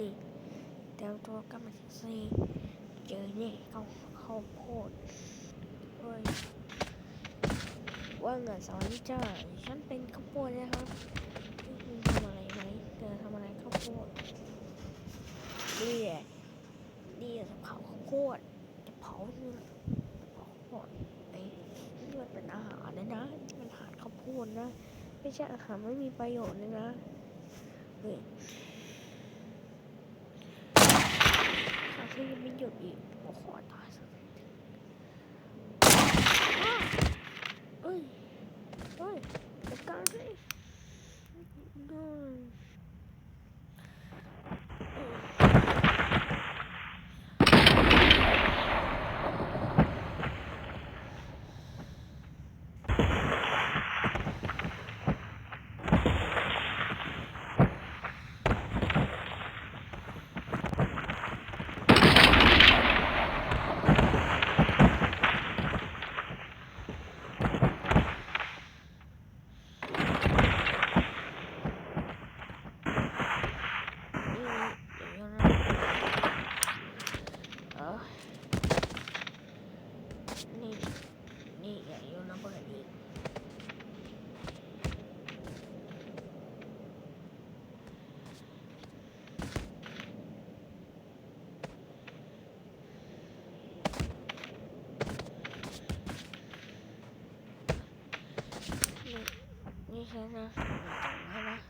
นี่เตรียมตัวกับมาที่สี่เจอเนี่ยเขาเขาโพดเฮ้ยว่าไงสวัสดีจ้าฉันเป็นข้าวโพดนะครับคุณทำอะไรไหมเธอทำอะไรข้าวโพดนี่แหละนี่จะเผาข้าวโพดจะเผาเนื้อเผาข้าวโพดไอ้นี่มันเป็นอาหารนะนะมันอาหารข้าวโพดนะ ไม่ใช่อาหารไม่มีประโยชน์เลยนะเฮ้ย 声音有你我话大声点。哎、啊，哎，我刚睡。先生，你懂了？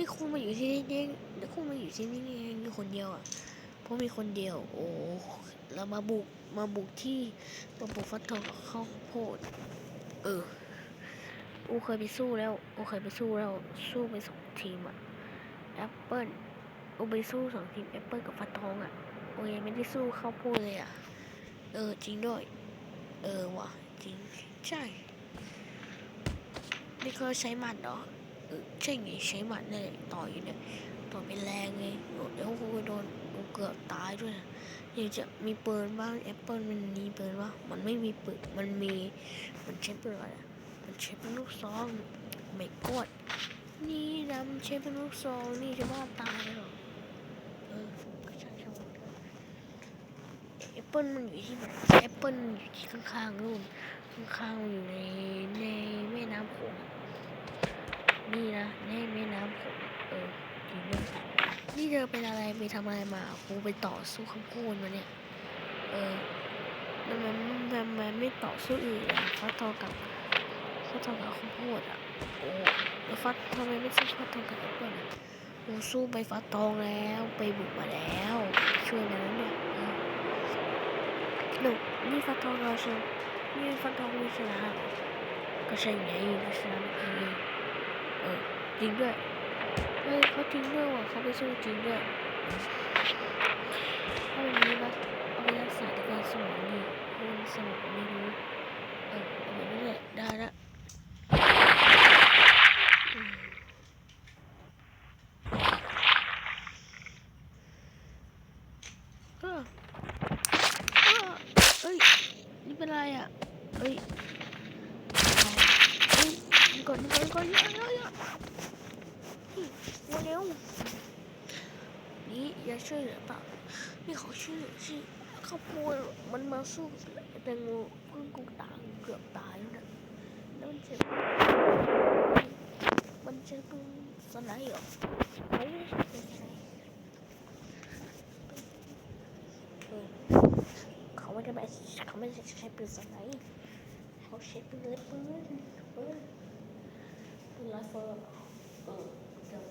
นี่คุณมาอยู่ที่นี่เองแล้วคุณมาอยู่ที่นี่เองมีคนเดียวอะเพราะมีคนเดียว โอ้แล้วมาบุกมาบุกที่มาบุกฟัดทองกับข้าวโพดเอออูเคยไปสู้แล้วอูเคยไปสู้แล้วสู้ไปสองทีมอะแอปเปิลอูไปสู้สองทีมแอปเปิลกับฟัดทองอะโอ้ยังไม่ได้สู้ข้าวโพดเลยอะเออจริงด้วย เออว่ะจริงใช่ นี่เขาใช้มัดเหรอ เออใช่ไงใช้หมัดเลยต่อยเนี่ยต่อยเป็นแรงไงเดี๋ยวกูโดนกูเกือบตายด้วยนะยังจะมีปืนบ้างแอปเปิลมันมีปืนวะมันไม่มีปืนมันมีมันใช้ปืนอะไรอะมันใช้เป็นลูกซองไม่กดนี่นะมันใช้เป็นลูกซองนี่จะว่าตายหรอเออก็ใช่ใช่แอปเปิลมันอยู่ที่ไหนแอปเปิลมันอยู่ที่ข้างๆนู่นข้างๆอยู่ในในแม่น้ำโขง นี่นะในแม่น้ำโขงเออจริงด้วยนี่เธอเป็นอะไรไปทำอะไรมากูไปต่อสู้ข้าวโพดมาเนี่ย เออมันมันมันมันไม่ต่อสู้อื่นอะฟัดทองกับฟัดทองกับข้าวโพดอะโอ้แล้วฟัดทำไมไม่สู้ฟัดทองกับแอปเปิ้ลอะกูสู้ไปฟัดทองแล้วไปบุกมาแล้ว ช่วยนะเนี่ยเออหนูนี่ฟัดทองเราชนะนี่ฟัดทองไม่ชนะก็ใช่ไงก็ชนะเมื่อกี้ เออจริงด้วยเฮ้ยเขาจริงด้วยว่ะเขาไปสู้จริงด้วยถ้าวันนี้นะเอาไปรักษาในการสมองดีมันสมอง แตงโมกุ้งกุ้งตายเกือบตายแล้วนะแล้วมันเจ็บมันเจ็บตรงสไลด์เหรอไม่ใช่เป็นสไลด์เขาไม่ได้แบบเขาไม่ใช้ปืนสไลด์เขาใช้ปืนเล็กปืนปืนปืนไรเฟิลเออเดี๋ยว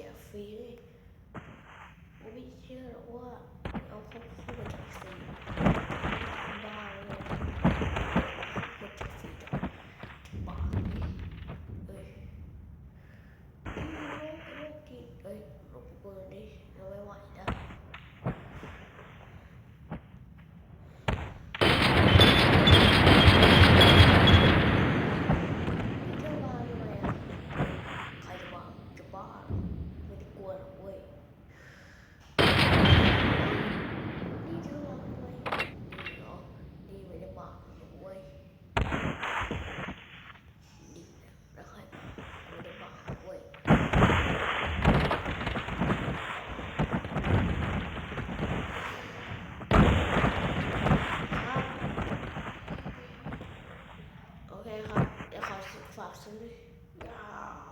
จะฟรีเลยผมไม่เชื่อหรอกว่าเอาคขา boxing. Ah.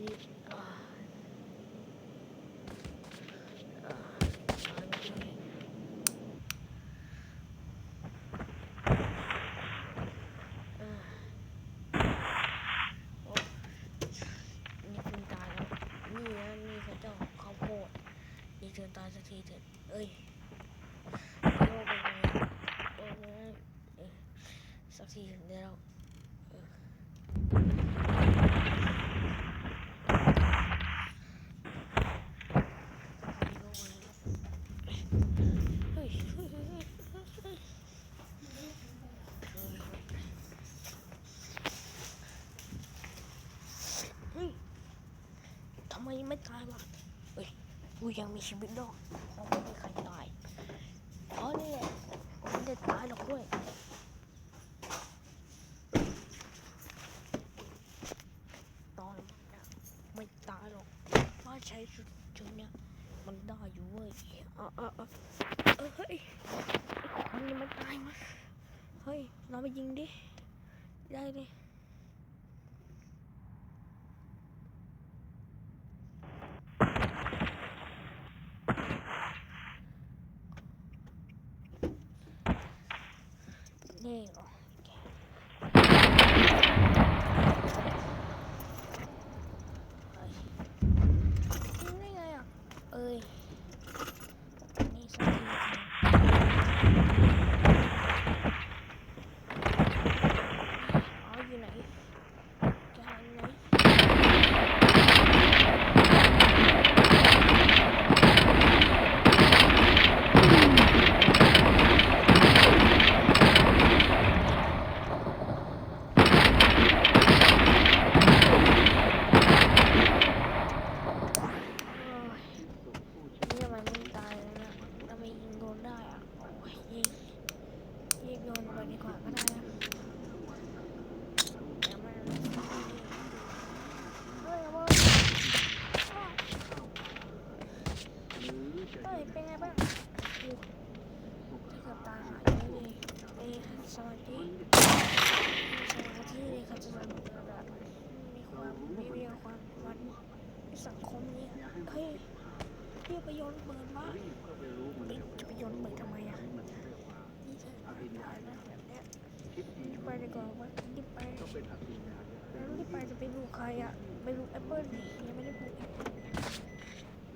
นี่อ่าอ่าต่อยไม่ได้อ่าโอ้นี่คุณตายแล้วนี่นะนี่เขาเจ้าข้าวโพดนี่เธอตายสักทีเถอะเอ้ยโลกเป็นไงโอ้ยเอ้ยสักทีถึงได้แล้วเออเฮ้ยเฮ้ยเฮ้ยเฮ้ยเฮ้ยเฮ้ยเฮ้ยทำไมไม่ตายวะเฮ้ย กูยังมีชีวิตรอดเราไม่มีใครตายเพราะนี่แหละไม่ได้ตายหรอกเว้ยตอนมันะไม่ตายหรอกเพราใช้ชุดชุดเนี้ยมันได้อยู่เว้ยเออเออเออเฮ้ยไอ้คนนี้มันตายมั้ยเฮ้ยเราไปยิงดิได้เลยนี่เหรอเฮ้ยยิงได้ไงอะ เอ้ย นี่สักทีเถอะอ๋ออยู่ไหนจะหาอยู่ไหนโอ้ยนี่ทำไมไม่ตายเลยนะทำไมยิงโดนได้อะ โอ้ยยิงยิงโดนไปดีกว่าก็ได้นะเดี๋ยวมันเฮ้ยเอาเว้ยเฮ้ย เป็นไงบ้างอู้จะเกือบตายหายเลยเอ้ยสวัสดีสวัสดีเลยครับสวัสดีครับมีความมีมีความวันในสังคมนี้เฮ้ยพี่ไปโยนเปิดมาเอ๊ะจะไปโยนเปิดทำไมอะนี่จะตายนะแบบเนี้ยรีบไปดีกว่าวะรีบไปแล้วรีบไปจะไปดูใครอะไปดูแอปเปิ้ลดิยังไม่ได้ปลูกอีก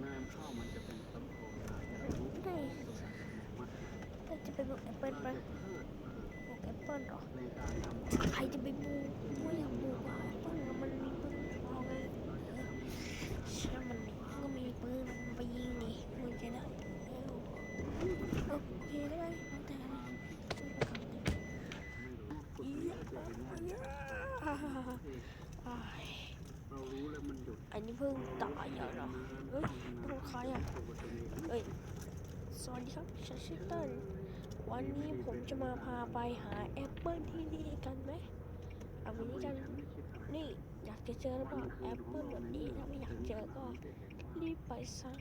น้ำข้าวมันจะเป็นต้นโพธิ์ ได้ถ้า จะไปปลูกแอปเปิลไปปลูกแอปเปิลเหรอในการทำใครจะไปปลูกไม่อยากปลูกอะแอปเปิลอะมันมีปืนพอไงเออถ้ามันก็มีปืนมันไปยิงดิมันจะได้เออโอเคก็ได้แล้วแต่นะอียะอียะอ้ายเรารู้แล้วมันหยุดอันนี้เพิ่งตายอะเหรอเอ้ยโดนใครอะปกติเอ้ยสวัสดีครับฉันชื่อเติ้ล วันนี้ผมจะมาพาไปหาแอปเปิลที่นี่กันไหมเอาวันนี้กัน นี่อยากจะเจอหรือเปล่าแอปเปิลแบบนี้ถ้าไม่อยากเจอก็รีบไปซะ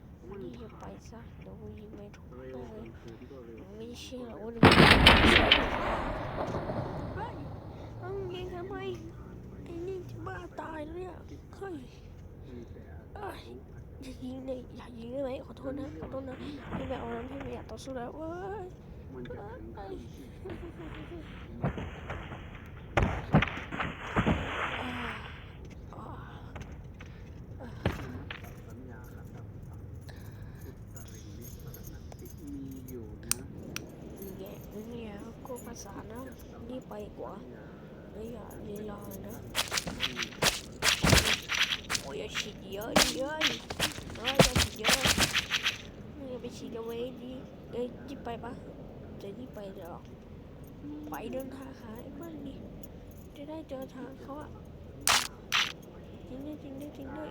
รีบไปซะเดี๋ยวกูยิงไม่ถูกเร็วแน่เลยคืนก็เร็วไม่เชื่อว่าจะเฮ้ยต้องยิงทำไมไอ้นี่จะบ้าตายแล้วเนี่ยเฮ้ยมีแต่เอ้ยอย่ายิงเลยอย่ายิงได้ไหมขอโทษนะขอโทษนะพี่ไม่เอาแล้วพี่ไม่อยากต่อสู้แล้วเว้ย มันจะถึงเอ้ ไปเหรอไปเดินทางหาไอ้เพื่อนดิจะได้เจอทางเขาอะจริงด้วยจริงด้วยจริงด้วย